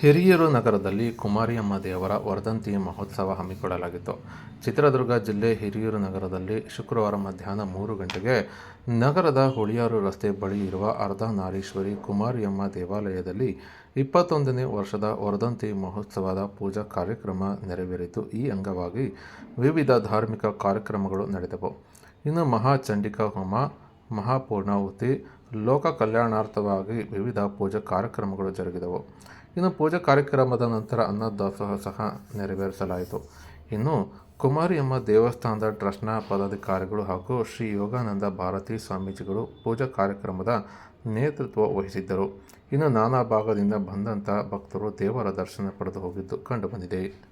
ಹಿರಿಯೂರು ನಗರದಲ್ಲಿ ಕುಮಾರಿಯಮ್ಮ ದೇವರ ವರ್ಧಂತಿ ಮಹೋತ್ಸವ ಹಮ್ಮಿಕೊಳ್ಳಲಾಗಿತ್ತು. ಚಿತ್ರದುರ್ಗ ಜಿಲ್ಲೆ ಹಿರಿಯೂರು ನಗರದಲ್ಲಿ ಶುಕ್ರವಾರ ಮಧ್ಯಾಹ್ನ ಮೂರು ಗಂಟೆಗೆ ನಗರದ ಹುಳಿಯಾರು ರಸ್ತೆ ಬಳಿ ಇರುವ ಅರ್ಧನಾರೀಶ್ವರಿ ಕುಮಾರಿಯಮ್ಮ ದೇವಾಲಯದಲ್ಲಿ ಇಪ್ಪತ್ತೊಂದನೇ ವರ್ಷದ ವರ್ಧಂತಿ ಮಹೋತ್ಸವದ ಪೂಜಾ ಕಾರ್ಯಕ್ರಮ ನೆರವೇರಿತು. ಈ ಅಂಗವಾಗಿ ವಿವಿಧ ಧಾರ್ಮಿಕ ಕಾರ್ಯಕ್ರಮಗಳು ನಡೆದವು. ಇನ್ನು ಮಹಾಚಂಡಿಕಾ ಹೋಮ ಮಹಾಪೂರ್ಣಾಹುತಿ, ಲೋಕ ಕಲ್ಯಾಣಾರ್ಥವಾಗಿ ವಿವಿಧ ಪೂಜಾ ಕಾರ್ಯಕ್ರಮಗಳು ಜರುಗಿದವು. ಇನ್ನು ಪೂಜಾ ಕಾರ್ಯಕ್ರಮದ ನಂತರ ಅನ್ನದಾಸೋಹ ಸಹ ನೆರವೇರಿಸಲಾಯಿತು. ಇನ್ನು ಕುಮಾರಿಯಮ್ಮ ದೇವಸ್ಥಾನದ ಟ್ರಸ್ಟ್ನ ಪದಾಧಿಕಾರಿಗಳು ಹಾಗೂ ಶ್ರೀ ಯೋಗಾನಂದ ಭಾರತಿ ಸ್ವಾಮೀಜಿಗಳು ಪೂಜಾ ಕಾರ್ಯಕ್ರಮದ ನೇತೃತ್ವ ವಹಿಸಿದ್ದರು. ಇನ್ನು ನಾನಾ ಭಾಗದಿಂದ ಬಂದಂಥ ಭಕ್ತರು ದೇವರ ದರ್ಶನ ಪಡೆದು ಹೋಗಿದ್ದು ಕಂಡುಬಂದಿದೆ